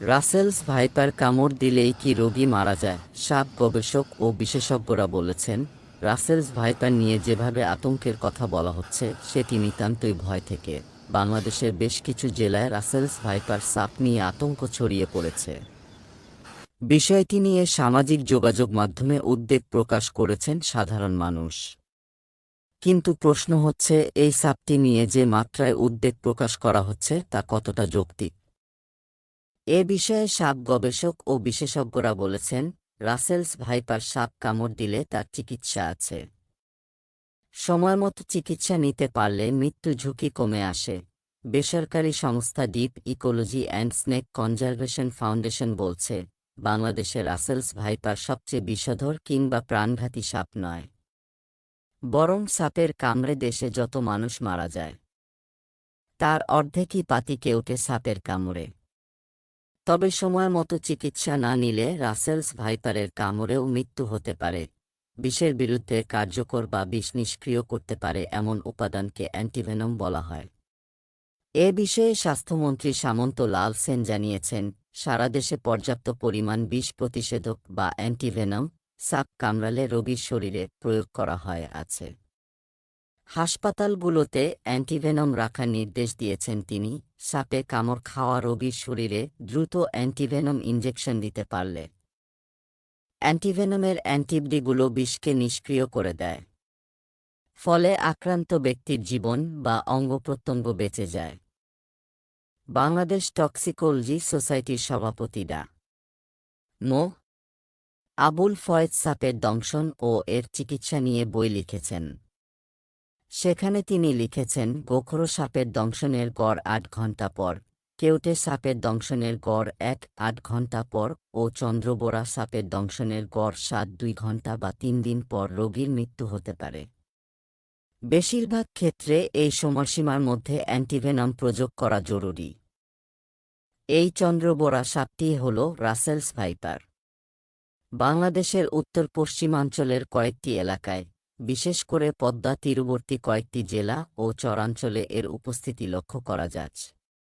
Russell's viper কামড় দিলেই কি রোগী মারা যায়, সাপ গবেষক ও বিশেষজ্ঞরা বলেছেন, রাসেলস ভাইপার নিয়ে যেভাবে আতঙ্কের কথা বলা হচ্ছে সেটি নিতান্তই ভয় থেকে। বাংলাদেশের বেশ কিছু জেলায় রাসেলস ভাইপার সাপ নিয়ে আতঙ্ক ছড়িয়ে পড়েছে। বিষয়টি নিয়ে সামাজিক যোগাযোগ মাধ্যমে উদ্বেগ প্রকাশ করেছেন সাধারণ মানুষ। কিন্তু প্রশ্ন হচ্ছে, এই সাপটি নিয়ে যে মাত্রায় উদ্বেগ প্রকাশ করা হচ্ছে, তা কতটা যৌক্তিক? এ বিষয়ে সাপ গবেষক ও বিশেষজ্ঞরা বলেছেন, রাসেলস ভাইপার সাপ কামড় দিলে তার চিকিৎসা আছে। সময়মতো চিকিৎসা নিতে পারলে মৃত্যু ঝুঁকি কমে আসে। বেসরকারি সংস্থা deep ecology and snake conservation foundation বলছে, বাংলাদেশে রাসেলস ভাইপার সবচেয়ে বিষধর কিংবা প্রাণঘাতী সাপ নয়। বরং সাপের কামড়ে দেশে যত মানুষ মারা যায়, তার অর্ধেকই পাতিকে ওঠে সাপের কামড়ে। তবে সময় মতো চিকিৎসা না নিলে রাসেলস ভাইপারের কামড়েও মৃত্যু হতে পারে। বিষের বিরুদ্ধে কার্যকর বা বিষ নিষ্ক্রিয় করতে পারে এমন উপাদানকে অ্যান্টিভেনম বলা হয়। এ বিষয়ে স্বাস্থ্যমন্ত্রী সামন্ত লাল সেন জানিয়েছেন, সারা দেশে পর্যাপ্ত পরিমাণ বিষ প্রতিষেধক বা অ্যান্টিভেনম সাপ কামড়ালে রোগীর শরীরে প্রয়োগ করা হয় আছে। হাসপাতালগুলোতে অ্যান্টিভেনম রাখার নির্দেশ দিয়েছেন তিনি। সাপে কামড় খাওয়া রোগীর শরীরে দ্রুত অ্যান্টিভেনম ইনজেকশন দিতে পারলে অ্যান্টিভেনমের অ্যান্টিবডিগুলো বিষকে নিষ্ক্রিয় করে দেয়। ফলে আক্রান্ত ব্যক্তির জীবন বা অঙ্গপ্রত্যঙ্গ বেঁচে যায়। বাংলাদেশ টক্সিকোলজি সোসাইটির সভাপতি ডা মো. আবুল ফয়েজ সাপের দংশন ও এর চিকিৎসা নিয়ে বই লিখেছেন। সেখানে তিনি লিখেছেন, গোখরো সাপের দংশনের গড় আট ঘণ্টা পর, কেউটে সাপের দংশনের গড় এক আট ঘণ্টা পর ও চন্দ্রবোরা সাপের দংশনের গড় সাত দুই ঘণ্টা বা তিন দিন পর রোগীর মৃত্যু হতে পারে। বেশিরভাগ ক্ষেত্রে এই সময়সীমার মধ্যে অ্যান্টিভেনাম প্রয়োগ করা জরুরি। এই চন্দ্রবোরা সাপটি হল রাসেলস ভাইপার। বাংলাদেশের উত্তর পশ্চিমাঞ্চলের কয়েকটি এলাকায় বিশেষ করে পদ্মা তীরবর্তী কয়েকটি জেলা ও চরাঞ্চলে এর উপস্থিতি লক্ষ্য করা যাচ্ছে।